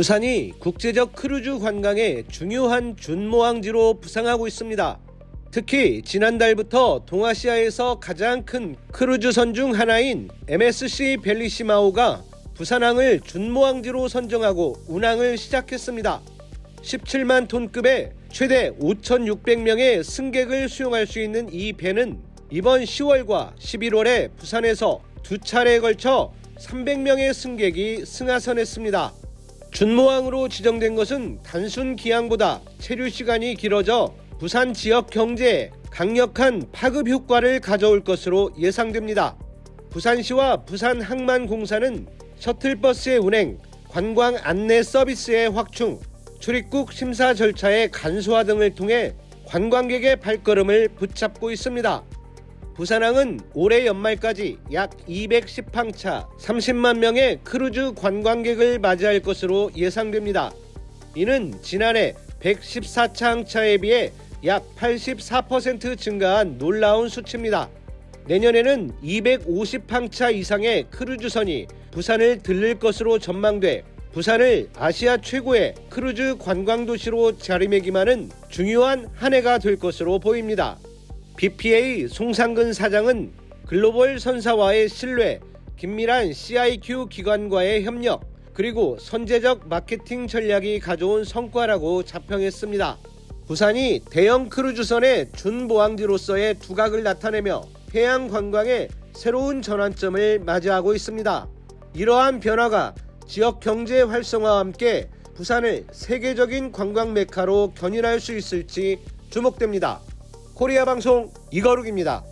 부산이 국제적 크루즈 관광의 중요한 준모항지로 부상하고 있습니다. 특히 지난달부터 동아시아에서 가장 큰 크루즈선 중 하나인 MSC 벨리시마오가 부산항을 준모항지로 선정하고 운항을 시작했습니다. 17만 톤급의 최대 5,600명의 승객을 수용할 수 있는 이 배는 이번 10월과 11월에 부산에서 두 차례에 걸쳐 300명의 승객이 승하선했습니다. 준모항으로 지정된 것은 단순 기항보다 체류 시간이 길어져 부산 지역 경제에 강력한 파급 효과를 가져올 것으로 예상됩니다. 부산시와 부산항만공사는 셔틀버스의 운행, 관광 안내 서비스의 확충, 출입국 심사 절차의 간소화 등을 통해 관광객의 발걸음을 붙잡고 있습니다. 부산항은 올해 연말까지 약 210항차 30만 명의 크루즈 관광객을 맞이할 것으로 예상됩니다. 이는 지난해 114차 항차에 비해 약 84% 증가한 놀라운 수치입니다. 내년에는 250항차 이상의 크루즈선이 부산을 들릴 것으로 전망돼 부산을 아시아 최고의 크루즈 관광 도시로 자리매김하는 중요한 한 해가 될 것으로 보입니다. BPA 송상근 사장은 글로벌 선사와의 신뢰, 긴밀한 CIQ 기관과의 협력, 그리고 선제적 마케팅 전략이 가져온 성과라고 자평했습니다. 부산이 대형 크루즈선의 준보항지로서의 두각을 나타내며 해양 관광의 새로운 전환점을 맞이하고 있습니다. 이러한 변화가 지역 경제 활성화와 함께 부산을 세계적인 관광 메카로 견인할 수 있을지 주목됩니다. 코리아 방송 이거룩입니다.